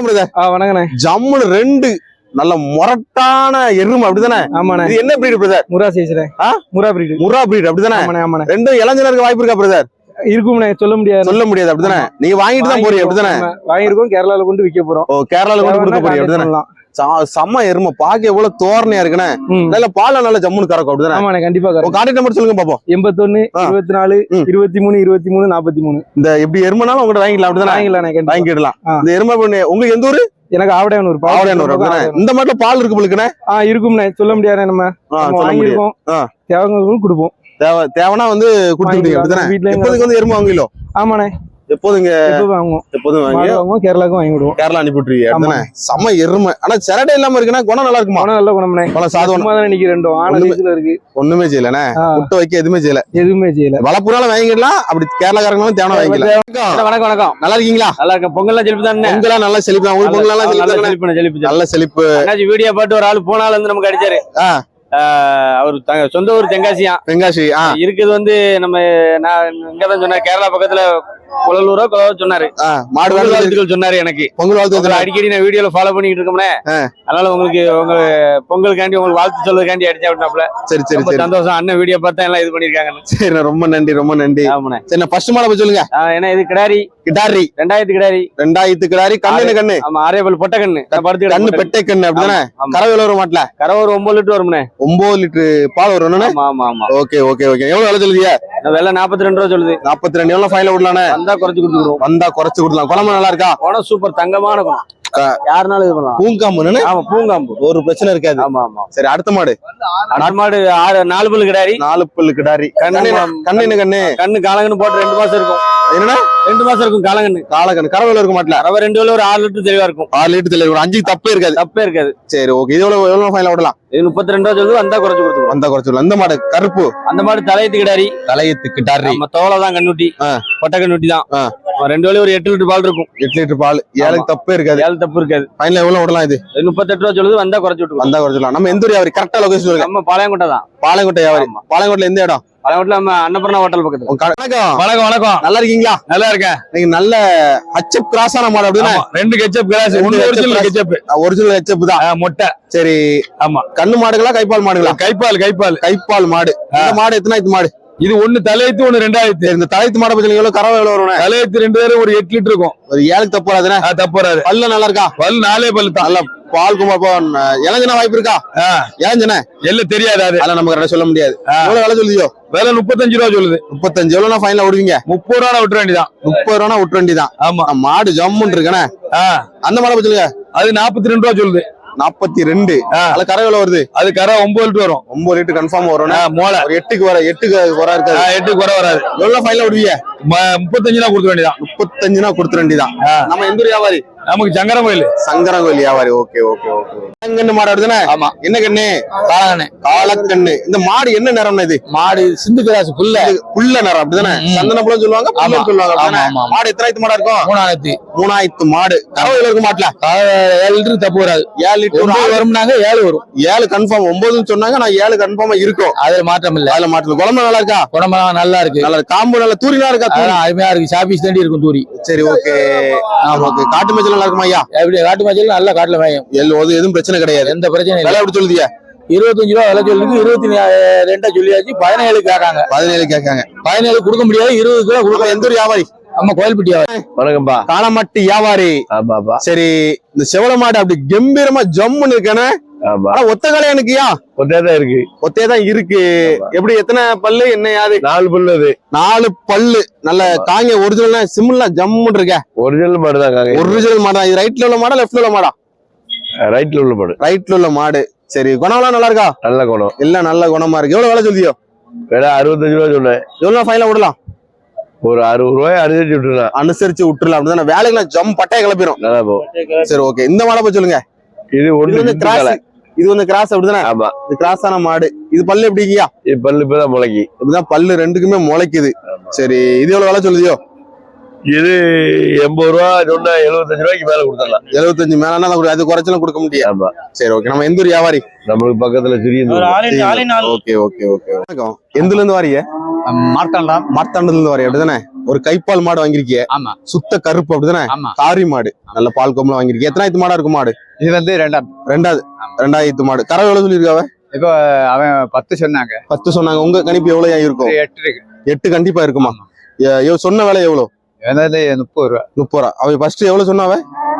வணக்கம் பிரதர். ஆ வணக்கண்ணே. ஜம்முன்னு ரெண்டு நல்ல முரட்டான எருமை அப்படிதானே? ஆமாண்ணே. இது என்ன பிரீடு பிரதர்? முரா ஆ? முரா பிரீடு முரா பிரீடு அப்படிதானே? ஆமாண்ணே ரெண்டும் இளைஞருக்கு வாய்ப்பு இருக்கா பிரதர்? இருக்கும்ண்ணே சொல்ல முடியாது. சொல்ல முடியாது அப்படிதானே? நீங்க வாங்கிட்டு தான் போறீங்க அப்படிதானே? ஆமா, வாங்கியிருக்கோம் கேரளால கொண்டு விற்க போறோம். ஓ கேரளால கொண்டு கொடுக்க போறீங்க அப்படிதானே? செம்ம எருமை. பாக்க எவ்வளவு தோரணையா இருக்குண்ணே. ம். நல்ல பால்ல நல்ல ஜம்முன்னு கறக்கும் அப்படிதானே? கண்டிப்பா கான்டாக்ட் நம்பர் சொல்லுங்க பாப்போம். எண்பத்தொன்னு. இருபத்தி நாலு. இருபத்தி மூணு இருபத்தி மூணு நாற்பத்தி மூணு இந்த எப்படி எருமைனாலும் உங்கள்ட்ட வாங்கிக்கலாம் அப்படிதானே? கண்டிப்பா. வாங்கிடலாம். இந்த எருமை பண்ணு உங்களுக்கு எந்த ஊரு? எனக்கு ஆவடையானூர் ஆவடையானூர் இந்த மாட்டுல பால் இருக்கு உங்களுக்கு ஆ இருக்கும்ண்ணே. சொல்ல முடியாது நம்ம. ஆ. தேவங்களுக்கும் கொடுப்போம். தேவை தேவைன்னா வந்து கொடுத்துருக்கீங்க வாங்கிக்கலாம். அப்படிதானே? எப்போதுக்கு வந்து எருமை வாங்கிலோ ஆமாண்ணே. எப்போதுங்க எப்போதும் வாங்கி வாங்குவோம் கேரளாவுக்கும் வாங்கி விடுவோம். கேரளா அனுப்பி விட்டுருவீங்க செம்ம எருமை. ஆனா சிரட்டை இல்லாம இருக்குன்னா குணம் நல்லா இருக்குமா? பணம் நல்ல குணம்ண்ணே. பல சாதம் தானே ரெண்டும். ஆன ஒண்ணுமே- சைஸ்ல இருக்கு. ஒண்ணுமே செய்யலண்ணே. முட்டை வைக்க எதுவுமே செய்யல. எதுவுமே செய்யல. வளப்புறால வாங்கிடலாம். அப்படி கேரளாக்காரங்களும் தேவனா வாங்கிக்கலாம். வணக்கம். வணக்கம். நல்லா இருக்கீங்களா? நல்லா இருக்க பொங்கல்லாம் செழிப்பு தானே? பொங்கலாம் நல்லா செழிப்பு உங்களுக்கு பொங்கலாம் நல்லா செழிப்பு செழிப்பு நல்ல செழிப்பு. வீடியோ பாட்டு ஒரு ஆள் போனால இருந்து நமக்கு அடிச்சாரு. அவர் தங்க- சொந்த ஊர் தென்காசியா. ஆ. இருக்குது வந்து நம்ம நான் இங்கதான் சொன்னேன். கேரளா பக்கத்துல குழலூரோ குளவோ சொன்னாரு. ஆ மாடு வேலை வாழ்த்துக்கள். சொன்னாரு எனக்கு. பொங்கல் வாழ்த்து. அடிக்கடி நான் வீடியோல ஃபாலோ பண்ணிட்டு இருக்கோம்னே. அதனால உங்களுக்கு உங்க பொங்கலுக்காண்டி உங்களுக்கு வாழ்த்து சொல்றதுக்காண்டி அடிச்சா விட்டாப்ல சரி சரி சந்தோஷம். அண்ணன் வீடியோ பார்த்தா எல்லாம் இது பண்ணிருக்காங்க சரி ரொம்ப நன்றி ரொம்ப நன்றி. ஆமாண்ணே. சரி ஃபர்ஸ்ட் போய் சொல்லுங்க. ஏன்னா இது கிடாரி. கிட்டாரி ரெண்டாயிரத்து கிடாரி. ரெண்டாயிரத்து கிடாரி கண்ணு கண்ணு? ஆமா ஆரேபல் பொட்டை கண்ணு. படுத்து கண்ணு. பெட்டை கண்ணு அப்படிதானே. கறவை வரும் மாட்டல? ஒரு ஒன்பது லிட்டர் வரும்ண்ணே. ஒன்பது லிட்டரு பால் வரும் ஆமா ஆமா ஓகே ஓகே ஓகே. எவ்வளவு விலை சொல்லுதியா? வெள்ள நாற்பத்தி ரெண்டு ரூபா சொல்லுது. நாற்பத்தி ரெண்டு. எவ்வளவு ஃபைனல் விடலானே வந்தா குறைச்சு கொடுத்துருவோம் வந்தா குறைச்சு கொடுக்கலாம். குழம்பு நல்லா இருக்கா? குணம் சூப்பர். தங்கமான குணம். யாருனாலும் இது பண்ணலாம். பூங்காம்பு ஆமா பூங்காம்பு. ஒரு பிரச்சனை இருக்காது. ஆமா ஆமா. சரி அடுத்த மாடு. அடுத்த மாடு ஆறு நாலு பல்லு கிடாரி. நாலு பல்லு கிடாரி. கண்ணு கண்ணு கண்ணு? கண்ணு காலங்கன்னு போட்டு ரெண்டு மாசம் இருக்கும். என்னன்னா ரெண்டு மாசம் இருக்கும் காலங்கன்னு கால கண்ணு கறவை இருக்க மாட்டல? ரவை ரெண்டு வேலை ஒரு ஆறு லிட்டர் தெளிவா இருக்கும். ஆறு லிட்டர் தெரியல ஒரு அஞ்சு தப்பே இருக்காது. தப்பே இருக்காது. சரி ஓகே. இது எவ்வளவு எவ்வளவு ஃபைனல் விடலாம்? இது முப்பத்தி ரெண்டு ரூபா சொல்லுது வந்தா குறைச்சு கொடுத்துருவோம். வந்தா குறைச்சு இந்த மாடு கருப்பு? அந்த மாடு தலையத்து கிடாரி. தலையத்து கிட்டாரி நம்ம தோலை தான் கண்ணுட்டி. ஆ. பொட்டை கண்ணுட்டி தான் ரெண்டு வேலை ஒரு எட்டு லிட்டர் பால் இருக்கும். எட்டு லிட்டர் பால். ஏழுக்கு தப்பே இருக்காது. ஏழு தப்பு இருக்காது. ஃபைனல் எவ்வளவு விடலாம் இது? முப்பத்தெட்டு ரூபா சொல்லுது வந்தா குறைச்சு விட்டுருவோம். வந்தா குறைச்சிடலாம் நம்ம எந்த ஊர் வியாபாரி? கரெக்டா லொகேஷன் நம்ம பாளையங்கோட்டை தான். பாளையங்கோட்டை வியாபாரி. பாளையங்கோட்டையில எந்த இடம்? பாளையங்கோட்டில் நம்ம அன்னபூர்ணா ஹோட்டல் பக்கத்துல. வணக்கம். வணக்கம் வணக்கம். நல்லா இருக்கீங்களா? நல்லா இருக்கேன். நீங்க நல்ல ஹச்சப் கிராஸான மாடு அப்படின்னா ரெண்டு ketchup ketchup original. Ketchup original ஹச்சப் தான். மொட்டை. சரி. ஆமா. கண்ணு மாடுகளா கைப்பால் மாடுகளா? கைப்பால் கைப்பால். கைப்பால் மாடு. இந்த மாடு எத்தனை இது மாடு? இது ஒண்ணு தலையத்து ஒண்ணு ரெண்டாயிரத்து. இந்த தலைத்து மாடை பத்தி எவ்வளவு கறவை எவ்வளவு வரும் தலையத்து ரெண்டு பேரும் ஒரு எட்டு லிட்டர் இருக்கும். ஒரு ஏழுக்கு தப்பு வராதுண்ணே ஆ, தப்பு வராது. பல்ல நல்லா இருக்கா? பல் நாலே பல்லு தான். நல்ல பால் குமார் இளஞ்சனா வாய்ப்பு இருக்கா? ஆ, இளஞ்சன எல்லாம் தெரியாது அது. நமக்கு ரெண்டு சொல்ல முடியாது. எவ்வளவு விலை சொல்லுதியோ? விலை முப்பத்தஞ்சு ரூபா சொல்லுது. முப்பத்தஞ்சு. எவ்வளவு ஃபைனல் விடுவீங்க முப்பது ரூபா விட்டுற வேண்டியதான் முப்பது ரூபா விட்டு வேண்டிதான் ஆமா. மாடு ஜம்முன்னு இருக்கனே அந்த மாடை சொல்லுங்க. அது நாற்பத்தி ரெண்டு ரூபா சொல்லுது. நாற்பத்தி ரெண்டு. அதுல கரை எவ்வளவு வருது? அது கரை ஒன்பது லிட்டர் வரும். ஒன்பது லிட்டர் கன்ஃபார்ம் வரும் மோளை. ஒரு எட்டுக்கு வர எட்டுக்கு வர இருக்காது. ஆ, எட்டு குறை வராது. எவ்வளவு ஃபைனல் விடுவீங்க முப்பத்தஞ்சு ரூபா வேண்டியதான் முப்பத்தஞ்சுனா கொடுத்துட வேண்டிதான் ஆ. நம்ம எந்த வியாபாரி? நமக்கு சங்கரம் கோயில். சங்கரங்கோயில் வியாபாரி. Okay okay okay. கண்ணு மாடு வருதுண்ணே? ஆமா. என்ன கண்ணு? காலங்கண்ணே காலக்கண்ணு. இந்த மாடு என்ன நிறம்னா இது? மாடு சிந்து கிராஸ் புல்ல. புல்ல நிறம் அப்படிதானே. சந்தன புலம் சொல்லுவாங்க ஆமா. சொல்லுவாங்க அப்படிதானே? ஆமா, ஆமா. மாடு மாடா இருக்கும்? மூணாயிரத்தி. மூணாயிரத்து மாடு. கறவையில இருக்க மாட்டல? ஏழு லிட்டர் தப்பு வராது. ஏழு லிட்டர் வரும்னாங்க ஏழு வரும். ஏழு கன்ஃபார்ம் ஒன்பதுன்னு சொன்னாங்க நான் ஏழு கன்ஃபார்மா இருக்கும். அதுல மாற்றம் இல்ல. அதுல மாட்டல குழம்பு நல்லா இருக்கா? உடம்பெல்லாம் நல்லா இருக்கு. நல்லா. காம்பு நல்லா தூரினா இருக்கா அருமையா இருக்கு. சாப்பீஸ் தாண்டி இருக்கும் தூரி. சரி ஓகே. ஓகே காட்டு மேய்ச்சல் நல்லா இருக்குமா ஐயா? எப்படி காட்டு மஞ்சள் நல்லா காட்டுல மேயும். எல் ஒரு எதுவும் பிரச்சனை கிடையாது. எந்த பிரச்சனையும் விலை இல்லை. எப்படி சொல்லுதியா? இருபத்தஞ்சு ரூபா விலை சொல்லுது இருபத்தி ரெண்டா சொல்லியாச்சு பதினேழு கேட்காங்க. பதினேழு கேட்காங்க. பதினேழு கொடுக்க முடியாது இருபது கிலோ கொடுக்க எந்த ஒரு வியாபாரி? நம்ம கோயில்பட்டி வணக்கம்பா காலமாட்டு வியாபாரி. சரி இந்த செவல மாடு அப்படி கம்பீரமா ஜம்முன்னு இருக்கானே. ஆமா ஆனா ஒத்த காலையா எனக்குயா ஒத்தே இருக்கு. ஒத்தே தான் இருக்கு எப்படி எத்தனை பல்லு? என்ன யாது? நாலு புல்லு அது. நாலு பல்லு. நல்ல காங்க ஒரிஜினல் சிம்ல ஜம்முன்னு இருக்க ஒரிஜினல் மாடு தான் ஒரிஜினல் மாடா இது ரைட்ல உள்ள மாடா லெஃப்ட்ல உள்ள மாடா? ரைட்ல உள்ள மாடு. ரைட்ல உள்ள மாடு. சரி குணம்லாம் நல்லா இருக்கா? நல்ல குணம். எல்லாம் நல்ல குணமா இருக்கு. எவ்வளவு விலை சொல்லியோ விலை அறுபத்தஞ்சு ரூபா சொன்னேன். எவ்வளவு ஃபைனல் விடலாம்? ஒரு அறுபது ரூபாய் அனுசரிச்சு விட்டுருந்தேன் அனுசரிச்சு விட்டுறலாம் அப்படிதானே. வேலைக்கெல்லாம் ஜம் பட்டைய கிளப்பிடும் சரி ஓகே இந்த மாடை போய் சொல்லுங்க. இது கிராஸ் கிராஸ் இது வந்து கிராஸ் அப்படிதானே? ஆமா. இது கிராஸான மாடு. இது பல்லு எப்படிங்கயா இது பல்லு இப்பதான் முளைக்கி. இப்படிதான் பல்லு ரெண்டுக்குமே முளைக்குது. சரி இது எவ்வளவு விலை சொல்லுதியோ? இது எண்பது ரூபா சொன்னா எழுபத்தஞ்சு ரூபாய்க்கு மேல கொடுத்துடலாம். எழுபத்தஞ்சு மேலனா அது குறைச்சலாம் கொடுக்க முடியாது. ஆமா. சரி ஓகே நம்ம எந்த ஒரு வியாபாரி? நம்மளுக்கு பக்கத்துல சிறிய ஓகே ஓகே ஓகே வணக்கம். எந்துல இருந்து வாரிய மார்த்தாண்டா மார்த்தாண்டத்துல இருந்து வாரிய? அப்படிதானே? ஒரு கைப்பால் மாடு வாங்கிருக்கிய ஆமா. சுத்த கருப்பு அப்படிதானே? காரி மாடு. நல்ல பால் கொம்புல வாங்கிருக்கிய எத்தனாயிரத்து மாடா இருக்கும் மாடு? இது வந்து ரெண்டாம். ரெண்டாவது. ஆமா. ரெண்டாயிரத்து மாடு. கறவை எவ்வளவு சொல்லியிருக்காவ? இப்போ அவன் பத்து சொன்னாங்க. பத்து சொன்னாங்க. உங்க கணிப்பு எவ்வளவு இருக்கும்? எட்டு இருக்கு. எட்டு கண்டிப்பா இருக்குமா? சொன்ன விலை எவ்வளவு? முப்பது ரூபா. முப்பது ரூபா. அவ ஃபர்ஸ்ட் எவ்வளவு சொன்னாவ?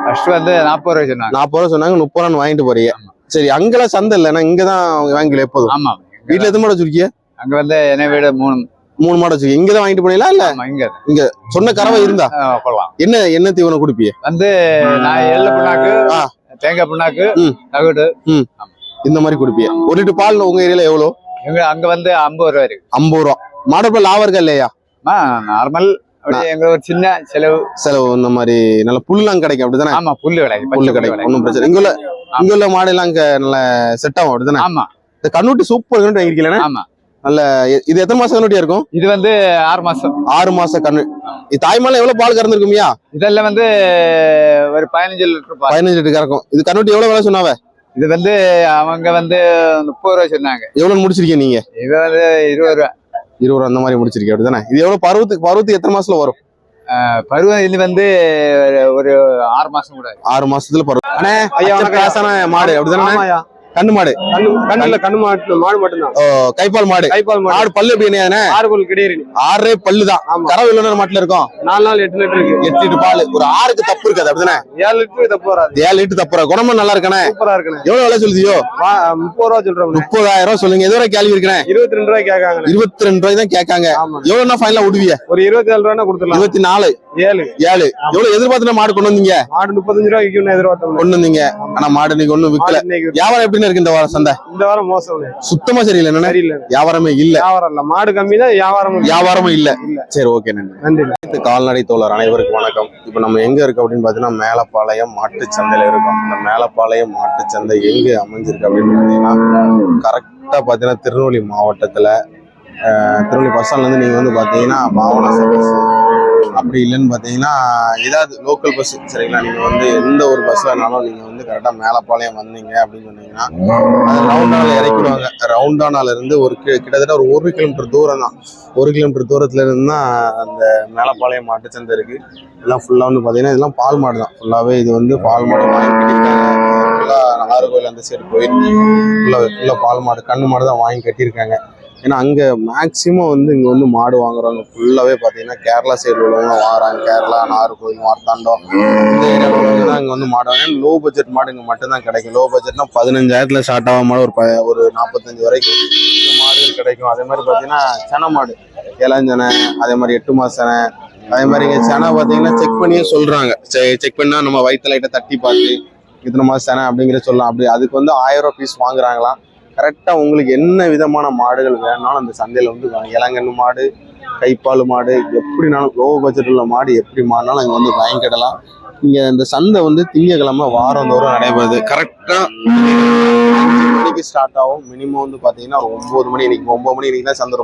ஃபர்ஸ்ட் வந்து நாற்பது ரூபா சொன்னாங்க. நாற்பது ரூபா சொன்னாங்க. முப்பது ரூபான்னு வாங்கிட்டு போறீங்க. சரி அங்கெல்லாம் சந்தை இல்லைன்னா இங்கதான் வாங்கல எப்போதும். ஆமா. வீட்டுல எத்தனை மாடு வச்சிருக்கிய? அங்க வந்து என்னை விட மூணு மூணு மாடு வச்சிருக்கீங்க. இங்கதான் வாங்கிட்டு போனீங்களா இல்ல? ஆமா இங்க. சொன்ன கறவை இருந்தா? கொள்ளலாம். என்ன என்ன தீவனம் குடிப்பிய வந்து நான் எள்ளு புண்ணாக்கு. தேங்காய் புண்ணாக்கு. தகுடு. இந்த மாதிரி குடிப்பிய ஒரு லிட்டர் பால் உங்க ஏரியால எவ்வளவு எங்க அங்க வந்து ஐம்பது ரூபா இருக்கு. ஐம்பது ரூபா. மாடப்ப லாபம் இருக்கா இல்லையா? நார்மல் எங்க ஒரு சின்ன செலவு. செலவு இந்த மாதிரி நல்ல புல்லாம் கிடைக்கும் அப்படிதானே? ஆமா புல்லு கிடைக்கும். புல்லு கிடைக்கும். ஒன்றும் பிரச்சனை இங்க உள்ள இங்க உள்ள மாடு எல்லாம் இங்க நல்ல செட் ஆகும் அப்படிதானே? ஆமா. இந்த கண்ணுட்டி சூப்பர் கண்ணுட்டி வாங்கிருக்கீங்களே ஆமா. இ- இது எத்தனை மாசம் கண்ணுட்டியா இருக்கும்? இது வந்து ஆறு மாசம். ஆறு மாச கண்ணு இது தாய்மால எவ்வளவு பால் கறந்துருக்குமியா இதெல்லாம் வந்து ஒரு பதினஞ்சு லிட்டர் பதினஞ்சு லிட்டர் கறக்கும். இது கண்ணுட்டி எவ்வளவு விலை சொன்னாவ? இது வந்து அவங்க வந்து முப்பது ரூபா சொன்னாங்க. எவ்வளவு முடிச்சிருக்கீங்க நீங்க? இது வந்து இருபது ரூபா. இருபது ரூபா அந்த மாதிரி முடிச்சிருக்கீங்க அப்படிதானே? இது எவ்வளவு பருவத்துக்கு பருவத்துக்கு எத்தனை மாசத்துல வரும்? பருவம் இது வந்து ஒரு ஆறு மாசம் கூட. ஆறு மாசத்துல பருவம். அண்ணே ஐயா. பேசான மாடு அப்படிதானே? கண்ணு மாடு. கண்ணு கண்ணுல கண்ணு மாட்டு மாடு மட்டும்தான். ஓ, கைப்பால் மாடு. கைப்பால் மாடு. மாடு பல்லு எப்படி ஆறு கோல் கிடையாது ஆறே பல்லு தான். கறவை இல்லைன்னு மாட்டுல இருக்கும்? நாலு நாள் எட்டு லிட்டர் இருக்கு. எட்டு லிட்டர் பால். ஒரு ஆறுக்கு தப்பு இருக்காது அப்படிதானே? ஏழு லிட்டர் இதை போறாது ஏழு லிட்டர் தப்புறா குணமும் நல்லா இருக்கானே சூப்பரா இருக்குண்ணே எவ்வளவு விலை சொல்லுதியோ? முப்பது ரூபா சொல்றோம் முப்பதாயிரம் ரூபாய் சொல்லுங்க. எது வரை கேள்வி இருக்கிறேன் இருபத்தி ரெண்டு ரூபாய் கேட்காங்க இருபத்தி ரெண்டு ரூபாய் தான் கேட்காங்க. எவ்வளவுனா ஃபைனலா விடுவிய? ஒரு இருபத்தி ஏழு ரூபா கொடுத்துடலாம். இருபத்தி நாலு ஏழு. ஏழு. எவ்வளவு எதிர்பார்த்து மாடு கொண்டு வந்தீங்க? மாடு முப்பத்தஞ்சு ரூபாய் கொண்டு வந்தீங்க. ஆனா மாடு இன்னைக்கு ஒண்ணும் இன்னைக்கு வியாபாரம் எப்படின்னு இருக்கு இந்த வாரம் சந்தை? இந்த வாரம் மோசம் சுத்தமா சரியில்லை என்ன வியாபாரமே இல்ல. வியாபாரம் இல்ல. மாடு கம்மி தான் வியாபாரம். வியாபாரமும் இல்ல. சரி ஓகே நன்றி. கால்நடை தோழர் அனைவருக்கும் வணக்கம். இப்போ நம்ம எங்க இருக்கு அப்படின்னு பார்த்தீங்கன்னா மேலப்பாளையம் மாட்டுச் சந்தையில இருக்கோம். இந்த மேலப்பாளையம் மாட்டுச் சந்தை எங்க அமைஞ்சிருக்கு அப்படின்னு பார்த்தீங்கன்னா கரெக்டா பார்த்தீங்கன்னா திருநெல்வேலி மாவட்டத்துல திருநெல்வேலி பஸ் ஸ்டாண்ட்ல இருந்து நீங்க வந்து பார்த்தீங்கன்னா பாவனா சர்வீஸ் அப்படி இல்லைன்னு பார்த்தீங்கன்னா ஏதாவது லோக்கல் பஸ் சரிங்களா? நீங்கள் வந்து எந்த ஒரு பஸ்ஸில் வேணாலும் நீங்கள் வந்து கரெக்டாக மேலப்பாளையம் வந்தீங்க அப்படின்னு சொன்னீங்கன்னா அது ரவுண்டானால இறக்கிடுவாங்க. ரவுண்டானாலேருந்து ஒரு கிட்டத்தட்ட ஒரு ஒரு கிலோமீட்டர் தூரம் தான். ஒரு கிலோமீட்டர் தூரத்துல இருந்து தான் அந்த மேலப்பாளையம் மாட்டுச்சந்தை இருக்குது எல்லாம் ஃபுல்லாக வந்து பார்த்தீங்கன்னா இதெல்லாம் பால் மாடு தான். ஃபுல்லாகவே இது வந்து பால் மாடு வாங்கி ஃபுல்லாக ஃபுல்லா நாகர்கோவில் அந்த சைடு போயிருக்கு ஃபுல்லாக ஃபுல்லாக பால் மாடு கண்ணு மாடு தான் வாங்கி கட்டியிருக்காங்க. ஏன்னா அங்கே மேக்ஸிமம் வந்து இங்கே வந்து மாடு வாங்குறவங்க ஃபுல்லாகவே பார்த்தீங்கன்னா கேரளா சைடு உள்ளவங்க வாங்குறாங்க கேரளா நாகர்கோவில் மார்த்தாண்டம் இந்த ஏரியாவில் உள்ளவங்க வந்து மாடு வாங்க லோ பட்ஜெட் மாடு இங்கே மட்டும்தான் கிடைக்கும். லோ பட்ஜெட்னா பதினஞ்சாயிரத்தில் ஸ்டார்ட் ஆக ஒரு ப ஒரு நாற்பத்தஞ்சு வரைக்கும் மாடுகள் கிடைக்கும். அதே மாதிரி பார்த்தீங்கன்னா சென மாடு இளஞ்சனை அதே மாதிரி எட்டு மாசனை அதே மாதிரி இங்கே செனை பார்த்தீங்கன்னா செக் பண்ணியே சொல்கிறாங்க செக் பண்ணால் நம்ம வயிற்று லைட்டை தட்டி பார்த்து இத்தனை மாதம் செனை அப்படிங்கிற சொல்லலாம். அப்படி அதுக்கு வந்து ஆயிரம் ரூபா பீஸ் வாங்குறாங்களாம். கரெக்டாக உங்களுக்கு என்ன விதமான மாடுகள் வேணாலும் அந்த சந்தையில் வந்து இளங்கன்னு மாடு கைப்பால் மாடு எப்படினாலும் லோ பட்ஜெட் உள்ள மாடு எப்படி மாடினாலும் இங்கே வந்து வாங்கிக்கிடலாம். இங்கே இந்த சந்தை வந்து திங்கக்கிழமை வாரந்தோறும் நடைபெறுது. கரெக்டாக மணிக்கு ஸ்டார்ட் ஆகும். மினிமம் வந்து பார்த்தீங்கன்னா ஒம்பது மணி இன்னைக்கு ஒம்பது மணி இன்னைக்கு தான் சந்தை